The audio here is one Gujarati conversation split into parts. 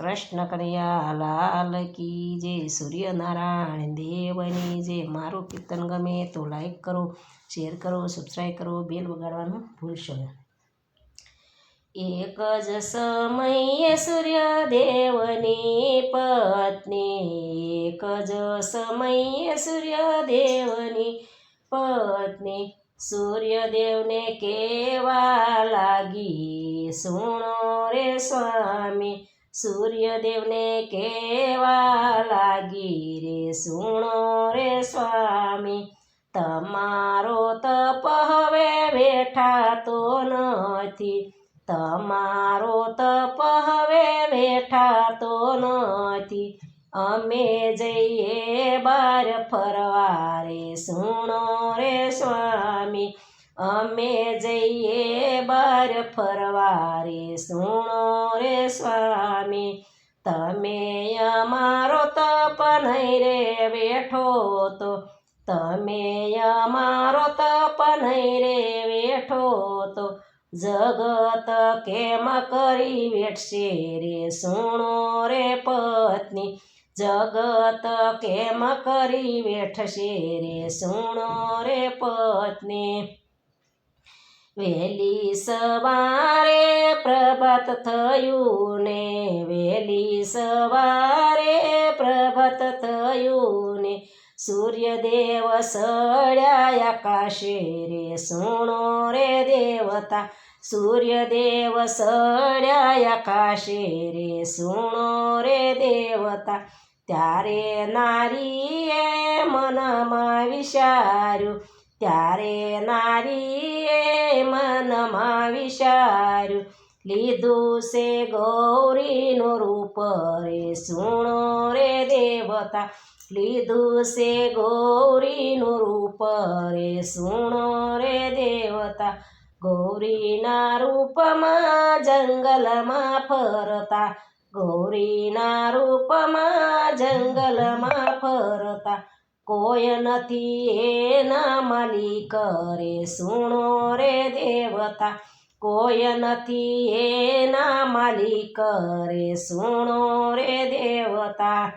કૃષ્ણ કનૈયા, લાલ કી જે સૂર્યનારાયણ દેવની જે મારું કીર્તન ગમે તો લાઈક કરો શેર કરો સબસ્ક્રાઈબ કરો બેલ વગાડવાનું ભૂલશો એક જ સમયે સૂર્યદેવની પત્ની, એક જ સમયે સૂર્યદેવની પત્ની. સૂર્યદેવને કેવા લાગી? સુણો રે સ્વામી સૂર્યદેવને કેવા લાગી રે, સુણો રે સ્વામી, તમારો તપ હવે બેઠાતો નથી. તમારો તપ હવે બેઠાતો નથી. અમે જઈએ બાર ફરવા રે, સુણો રે સ્વામી અમે જઈએ બાર ફરવા રે સુણો રે સ્વામી, તમે અમારો તપ નહીં રે બેઠો તો. તમે અમારો તપ નહીં રે બેઠો તો. જગત કેમ કરી વેઠશે રે? સુણો રે પત્ની, જગત કેમ કરી વેઠશે રે? સુણો રે પત્ની. વેલી સવારે પ્રભાત થયું ને વેલી સવારે પ્રભાત થયું ને સૂર્યદેવ સળ્યા આકાશે રે, સુણો રે દેવતા, સૂર્યદેવ સળ્યા આકાશે રે, સુણો રે દેવતા, ત્યારે નારીએ મનમાં વિચાર્યું ત્યારે નારીએ મનમાં વિચાર્યું, લીધું છે ગૌરીનું રૂપ રે, સુણો રે દેવતા. લીધું છે ગૌરીનું રૂપ રે, સુણો રે દેવતા. ગૌરીના રૂપમાં જંગલમાં ફરતા. ગૌરીના રૂપમાં જંગલમાં ફરતા. કોઈ નથી એના માલિક. રે સુણો રે દેવતા, કોઈ નથી એના માલિક. રે સુણો રે દેવતા.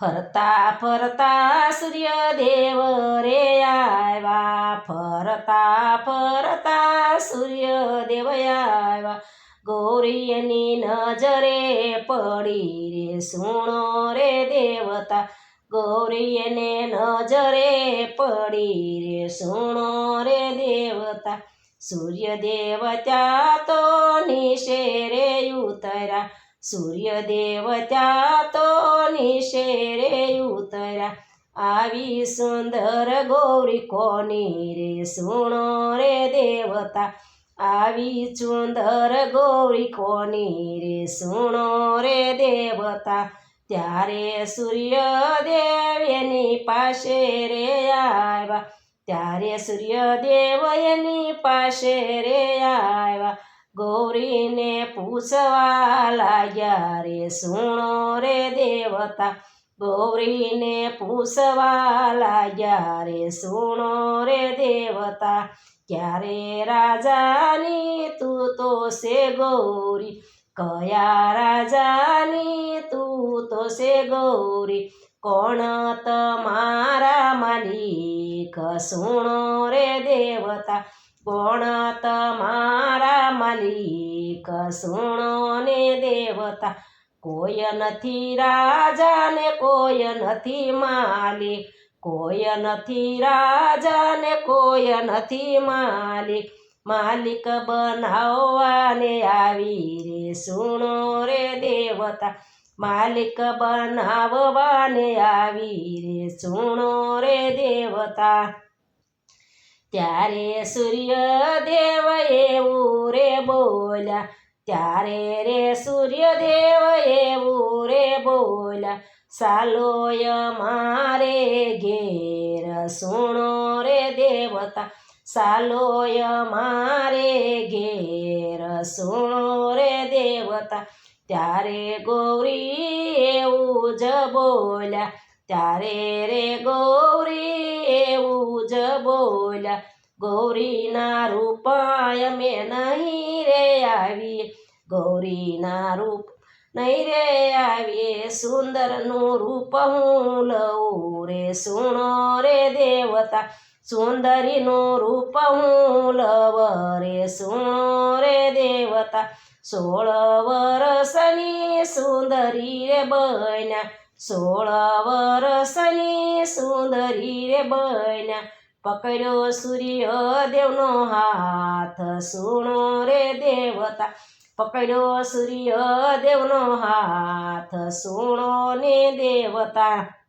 ફરતા ફરતા સૂર્યદેવ રે આવ્યા. ફરતા ફરતા સૂર્યદેવ આવ્યા. ગૌરીની નજરે પડી રે સુણો રે દેવતા. ગૌરીને નજરે પડી રે, સુણો રે દેવતા. સૂર્ય દેવતા તો નિશે રે ઉતર્યા. સૂર્યદેવ ત્યાં તો નિશે રે ઉતર્યા. આવી સુંદર ગૌરી કોની રે, સુણો રે દેવતા. આવી સુંદર ગૌરી કોની રે, સુણો રે દેવતા. ત્યારે સૂર્યદેવ એની પાસે રે આવ્યા. ત્યારે સૂર્યદેવ એની પાસે રે આવ્યા. ગૌરીને પૂછવા લાગ્યા, રે સુણો રે દેવતા. ગૌરીને પૂછવા લાગ્યા, રે સુણો રે દેવતા, ક્યારે રાજાની તું તો છે ગૌરી? કયા રાજાની તું તો છે ગૌરી કોણ તમારા માલિક સુણો રે દેવતા કોણ તમારા માલિક સુણો ને દેવતા કોઈ નથી રાજા ને કોઈ નથી માલિક કોઈ નથી રાજા ને કોઈ નથી માલિક માલિક બનાવવાને આવી રે સુણો રે દેવતા, માલિક બનાવવાને આવી રે. સુણો રે દેવતા, ત્યારે સૂર્યદેવ એવું રે બોલ્યા, ત્યારે રે સૂર્યદેવ એવું રે બોલ્યા, સાલોય મારે ઘેર. સુણો રે દેવતા સાલોય મારે ઘેર સુણો રે દેવતા. ત્યારે ગૌરી એવું જ બોલ્યા, ત્યારે રે ગૌરી એવું જ બોલ્યા, ગૌરીના રૂપાય મેં નહીં રે આવી ગૌરીના રૂપ નહીં રે આવીએ, સુંદરનું રૂપ હું લઉં રે, સુણો રે દેવતા. સુંદરીનું રૂપ હું લવ રે સુણો રે દેવતા. સોળ વરસની સુંદરી રે બન્યા. સોળ વરસની સુંદરી રે બન્યા. પકડ્યો સૂર્ય દેવનો હાથ સુણો રે દેવતા. પકડ્યો સૂર્ય દેવનો હાથ સુણો ને દેવતા.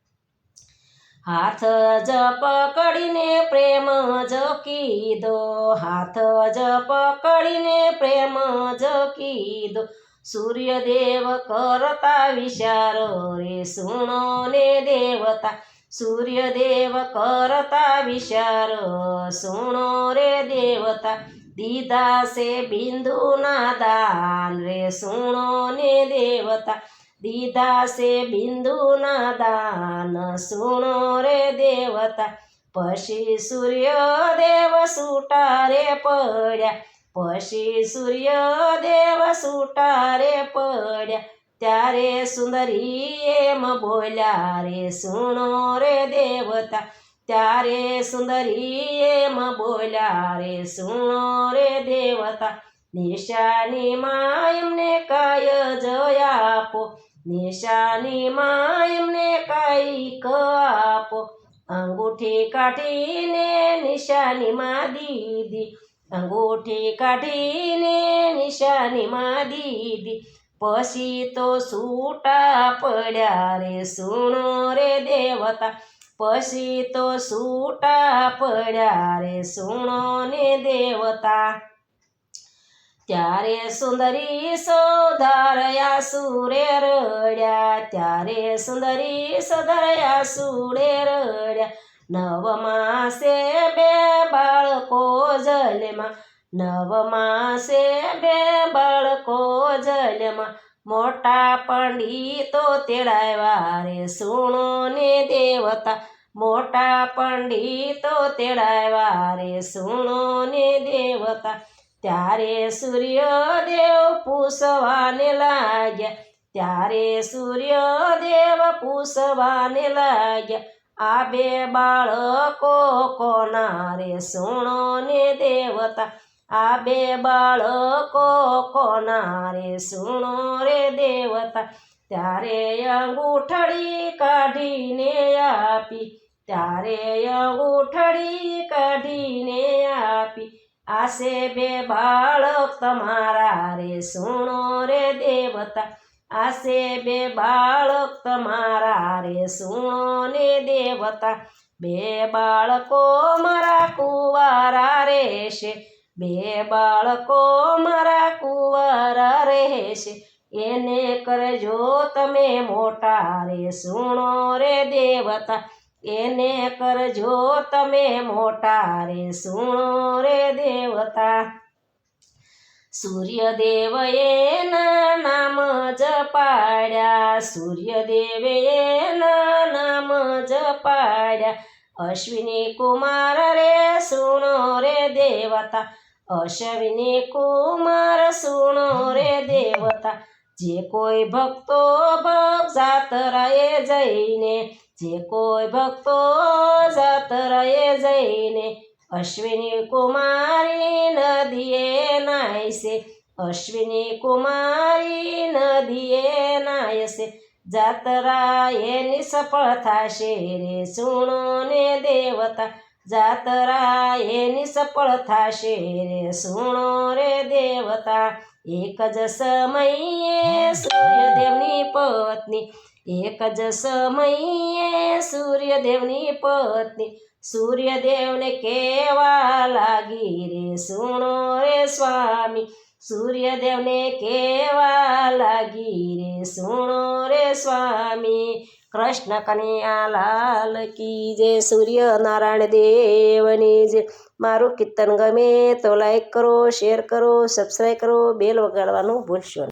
હાથ જ પકડીને પ્રેમ જ કીધો, હાથ જ પકડીને પ્રેમ જ કીધો. સૂર્યદેવ કરતા વિચારો રે સુણો ને દેવતા. સૂર્યદેવ કરતા વિચારો સુણો રે દેવતા. દીદા સે બિંદુ ના દાન રે સુણો ને દેવતા. દીધા છે બિંદુના દાન. સુણો રે દેવતા, પછી સૂર્યદેવ સુટારે પડ્યા. પછી સૂર્યદેવ સુટારે પડ્યા. ત્યારે સુંદરી એમ બોલ્યા રે સુણો રે દેવતા. ત્યારે સુંદરી એમ બોલ્યા રે સુણો રે દેવતા. નિશાની માં એમને કાય જય આપો. નિશાની માં એમને કાંઈક આપો. અંગૂઠી કાઢીને નિશાનીમાં દીધી. અંગૂઠી કાઢીને નિશાનીમાં દીધી. પછી તો છૂટા પડ્યા રે, સુણો રે દેવતા. પછી તો છૂટા પડ્યા રે, સુણો ને દેવતા. ત્યારે સુંદરી સોધારયા સુરે રડ્યા, ત્યારે સુંદરી સોધારયા સુરે રડ્યા. નવ માસે બે બાળકો જલમાં નવ માસે બે બાળકો જલમાં મોટા પંડિતો તેડાવ્યા રે સુણો ને દેવતા. મોટા પંડિતો તેડાવ્યા રે સુણો ને દેવતા. ત્યારે સૂર્યદેવ પૂછવાને લાગ્યા. ત્યારે સૂર્યદેવ પૂછવાને લાગ્યા, આ બે બાળકો કોના રે સુણો ને દેવતા? આ બે બાળકો કોના રે સુણો રે દેવતા? ત્યારે અંગૂઠડી કાઢીને આપી, ત્યારે અંગૂઠડી કાઢીને આપી આસે બે બાળક તમારા રે, સુણો રે દેવતા. આસે બે બાળક તમારા રે, સુણો ને દેવતા. બે બાળકો મારા કુવારા રહેશે. બે બાળકો મારા કુવારા રહેશે. એને કરજો તમે મોટા રે, સુણો રે દેવતા. એને કરજો તમે મોટા રે, સુણો રે દેવતા. એના નામ જપાડ્યા સૂર્યદેવે નામ જપાડ્યા અશ્વિની કુમાર રે, સુણો રે દેવતા. અશ્વિની કુમાર, સુણો રે દેવતા. જે કોઈ ભક્તો ભક્ત જાતરાએ જઈને જે કોઈ ભક્તો જાતરાએ જઈને અશ્વિની કુમારી નદીએ નાયસે અશ્વિની કુમારી નદીએ નાયસે જાતરા એની સફળ થશે રે સુણો ને દેવતા. જાતરા એની સફળ થશે રે સુણો રે દેવતા. એક જ સમયે સૂર્યદેવની પત્ની એક જ સમયે સૂર્યદેવની પત્ની. સૂર્યદેવને કેવા લાગી રે, સુણો રે સ્વામી, સૂર્યદેવને કેવા લાગી રે, સુણો રે સ્વામી, કૃષ્ણ કનૈયા લાલ કી સૂર્ય સૂર્યનારાયણ દેવની જે મારું કીર્તન ગમે તો લાઈક કરો શેર કરો સબસ્ક્રાઈબ કરો બેલ વગાડવાનું ભૂલશો